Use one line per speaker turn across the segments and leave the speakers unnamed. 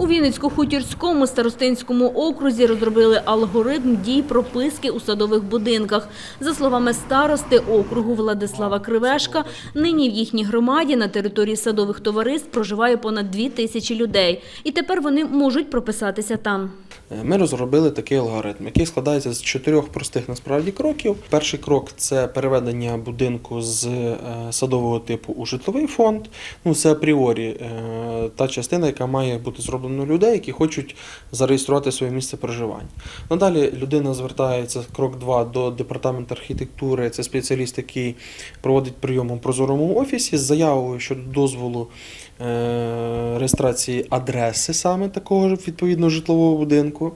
У Вінницько-Хутірському старостинському окрузі розробили алгоритм дій прописки у садових будинках. За словами старости округу Владислава Кривешка, нині в їхній громаді на території садових товариств проживає понад дві тисячі людей. І тепер вони можуть прописатися там.
Е, Ми розробили такий алгоритм, який складається з чотирьох простих насправді кроків. Перший крок це переведення будинку з е, садового типу у житловий фонд. Ну, це апріорі е, та частина, яка має бути зроблена людей, які хочуть зареєструвати своє місце проживання. Надалі людина звертається крок 2 до департаменту архітектури. Це спеціаліст, який проводить прийом у прозорому офісі з заявою щодо дозволу реєстрації адреси саме такого відповідно житлового будинку. rynku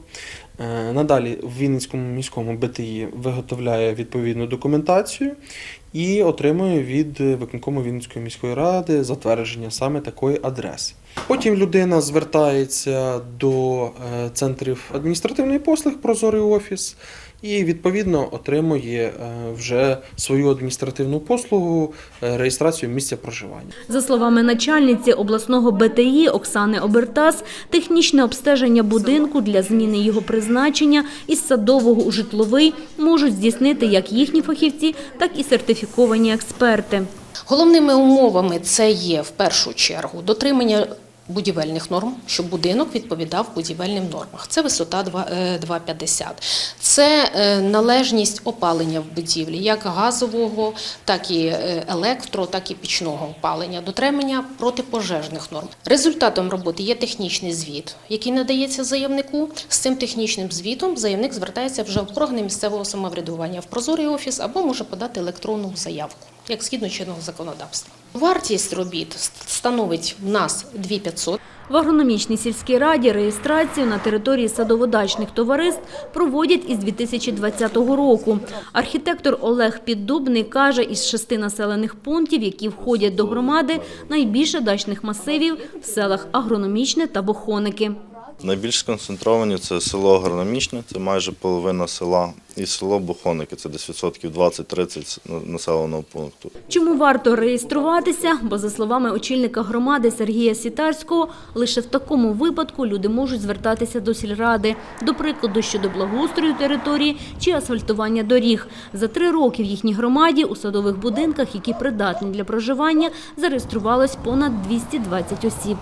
Надалі в Вінницькому міському БТІ виготовляє відповідну документацію і отримує від виконкому Вінницької міської ради затвердження саме такої адреси. Потім людина звертається до е, центрів адміністративної послуг Прозорий офіс і відповідно отримує е, вже свою адміністративну послугу е, реєстрацію місця проживання.
За словами начальниці обласного БТІ Оксани Обертас, технічне обстеження будинку для зміни його призначення із садового у житловий можуть здійснити як їхні фахівці, так і сертифіковані експерти.
Головними умовами це є в першу чергу дотримання будівельних норм, щоб будинок відповідав будівельним нормах. Це висота два- е, 2,50. Це е, належність опалення в будівлі, як газового, так і е, електро, так і пічного опалення, дотримання протипожежних норм. Результатом роботи є технічний звіт, який надається заявнику. З цим технічним звітом заявник звертається вже в органи місцевого самоврядування в прозорий офіс або може подати електронну заявку, як згідно чинного законодавства. Вартість робіт становить в нас 2500.
В агрономічній сільській раді реєстрацію на території садоводачних товариств проводять із 2020 року. Архітектор Олег Піддубний каже, із шести населених пунктів, які входять до громади, найбільше дачних масивів в селах Агрономічне та Бохоники.
Найбільш сконцентровані це село Агрономічне, це майже половина села, і село Бухоники, це десь відсотків 20-30 населеного пункту.
Чому варто реєструватися? Бо, за словами очільника громади Сергія Сітарського, лише в такому випадку люди можуть звертатися до сільради, до прикладу щодо благоустрою території чи асфальтування доріг. За три роки в їхній громаді у садових будинках, які придатні для проживання, зареєструвалось понад 220 осіб.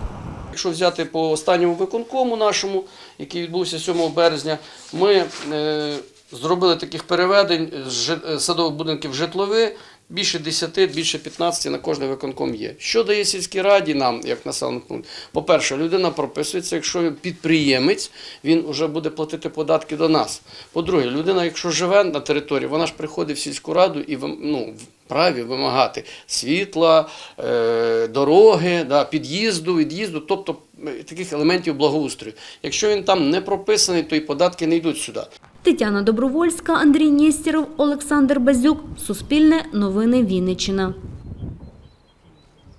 Якщо взяти по останньому виконкому нашому, який відбувся 7 березня, ми е, зробили таких переведень з е, садових будинків в житлові. Більше 10, більше 15 на кожний виконком є. Що дає сільській раді нам, як населений пункт? По-перше, людина прописується, якщо він підприємець, він вже буде платити податки до нас. По-друге, людина, якщо живе на території, вона ж приходить в сільську раду і ну, вправі вимагати світла, е, дороги, під'їзду, від'їзду, тобто е, таких елементів благоустрою. Якщо він там не прописаний, то і податки не йдуть сюди.
Тетяна Добровольська, Андрій Нєстєров, Олександр Базюк. Суспільне новини Вінниччина.